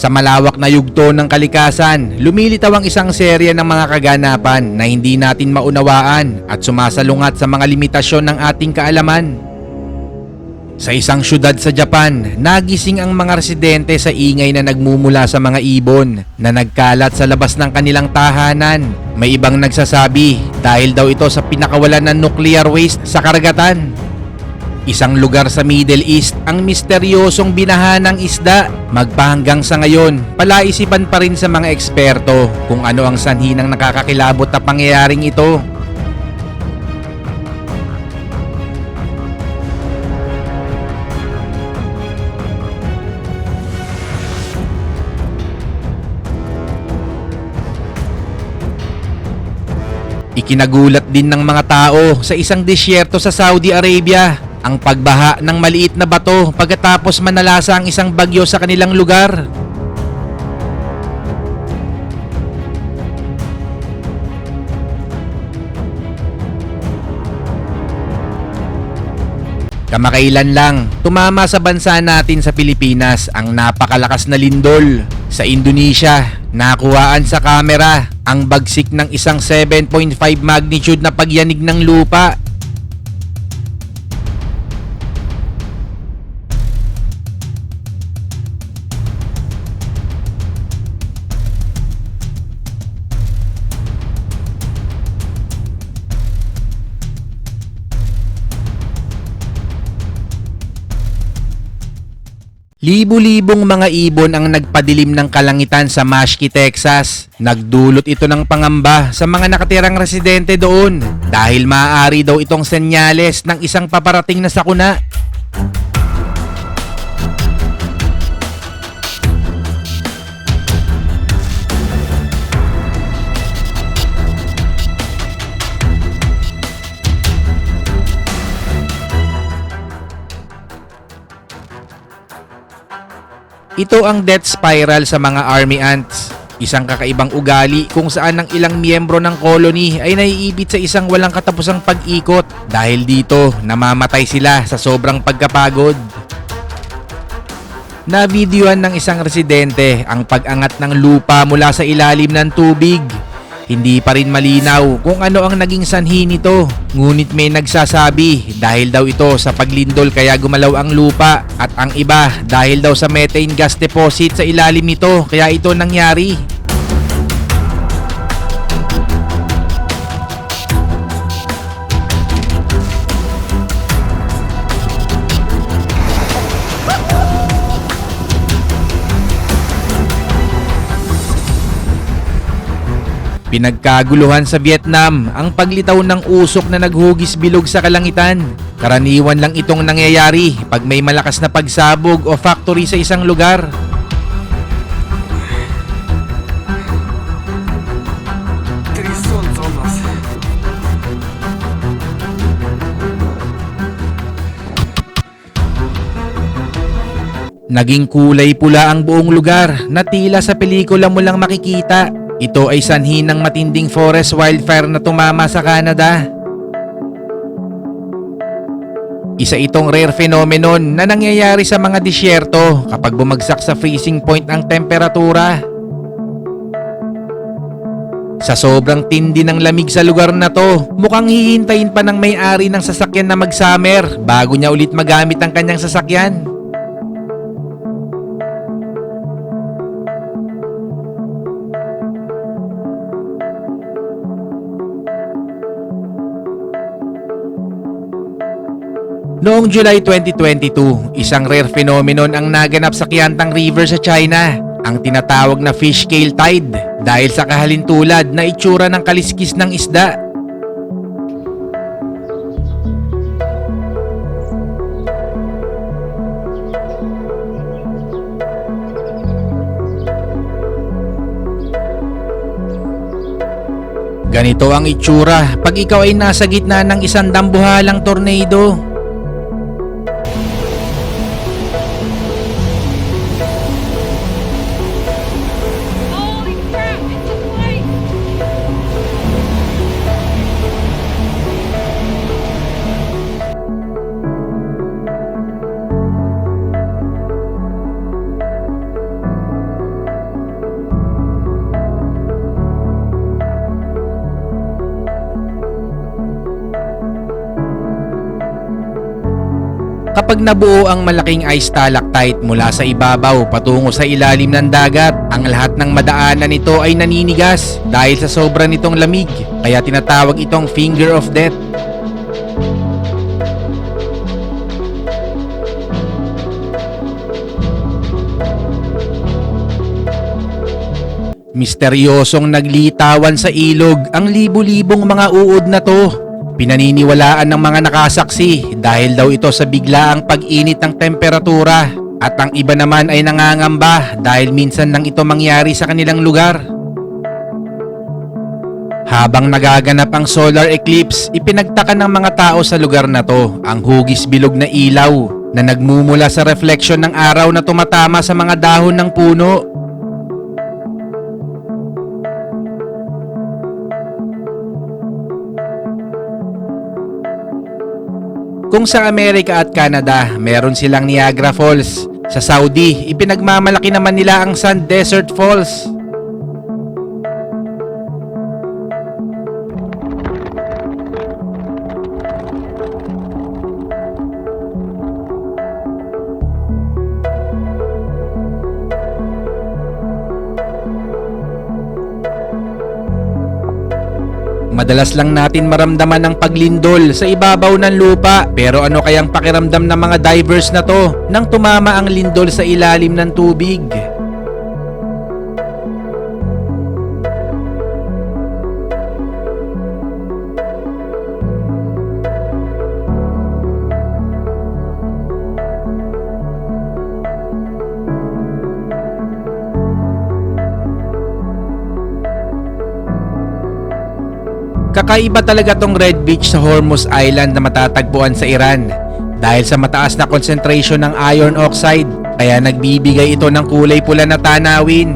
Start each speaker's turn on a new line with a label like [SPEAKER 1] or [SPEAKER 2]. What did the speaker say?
[SPEAKER 1] Sa malawak na yugto ng kalikasan, lumilitaw ang isang serya ng mga kaganapan na hindi natin maunawaan at sumasalungat sa mga limitasyon ng ating kaalaman. Sa isang syudad sa Japan, nagising ang mga residente sa ingay na nagmumula sa mga ibon na nagkalat sa labas ng kanilang tahanan. May ibang nagsasabi dahil daw ito sa pinakawalan ng nuclear waste sa karagatan. Isang lugar sa Middle East ang misteryosong binaha ng isda. Magpahanggang sa ngayon, palaisipan pa rin sa mga eksperto kung ano ang sanhi ng nakakakilabot na pangyayaring ito. Ikinagulat din ng mga tao sa isang disyerto sa Saudi Arabia ang pagbaha ng maliit na bato pagkatapos manalasa ang isang bagyo sa kanilang lugar. Kamakailan lang, tumama sa bansa natin sa Pilipinas ang napakalakas na lindol. Sa Indonesia, nakuhaan sa kamera ang bagsik ng isang 7.5 magnitude na pagyanig ng lupa. Libo-libong mga ibon ang nagpadilim ng kalangitan sa Mashki, Texas. Nagdulot ito ng pangamba sa mga nakatirang residente doon dahil maaari daw itong senyales ng isang paparating na sakuna. Ito ang death spiral sa mga army ants. Isang kakaibang ugali kung saan ang ilang miyembro ng colony ay naiibit sa isang walang katapusang pag-ikot. Dahil dito, namamatay sila sa sobrang pagkapagod. Nabidyoan ng isang residente ang pag-angat ng lupa mula sa ilalim ng tubig. Hindi pa rin malinaw kung ano ang naging sanhi nito. Ngunit may nagsasabi dahil daw ito sa paglindol kaya gumalaw ang lupa at ang iba dahil daw sa methane gas deposit sa ilalim nito kaya ito nangyari. Pinagkaguluhan sa Vietnam ang paglitaw ng usok na naghugis bilog sa kalangitan. Karaniwan lang itong nangyayari pag may malakas na pagsabog o factory sa isang lugar. Naging kulay pula ang buong lugar na tila sa pelikula mo lang makikita ito ay sanhi ng matinding forest wildfire na tumama sa Canada. Isa itong rare phenomenon na nangyayari sa mga disyerto kapag bumagsak sa freezing point ang temperatura. Sa sobrang tindi ng lamig sa lugar na to, mukhang hihintayin pa ng may-ari ng sasakyan na mag-summer bago niya ulit magamit ang kanyang sasakyan. Noong July 2022, isang rare phenomenon ang naganap sa Qiantang River sa China, ang tinatawag na fish scale tide dahil sa kahalintulad na itsura ng kaliskis ng isda. Ganito ang itsura pag ikaw ay nasa gitna ng isang dambuhalang tornado. Kapag nabuo ang malaking ice stalactite mula sa ibabaw patungo sa ilalim ng dagat, ang lahat ng madaanan nito ay naninigas dahil sa sobra nitong lamig, kaya tinatawag itong finger of death. Misteryosong naglitawan sa ilog ang libu-libong mga uod na to. Pinaniniwalaan ng mga nakasaksi dahil daw ito sa biglaang pag-init ng temperatura at ang iba naman ay nangangamba dahil minsan lang ito mangyari sa kanilang lugar. Habang nagaganap ang solar eclipse, ipinagtaka ng mga tao sa lugar na to ang hugis bilog na ilaw na nagmumula sa refleksyon ng araw na tumatama sa mga dahon ng puno Kung sa Amerika at Canada, meron silang Niagara Falls. Sa Saudi, ipinagmamalaki naman nila ang Sand Desert Falls. Madalas lang natin maramdaman ang paglindol sa ibabaw ng lupa pero ano kayang pakiramdam ng mga divers na to nang tumama ang lindol sa ilalim ng tubig? Kakaiba talaga tong Red Beach sa Hormuz Island na matatagpuan sa Iran dahil sa mataas na concentration ng iron oxide kaya nagbibigay ito ng kulay pula na tanawin.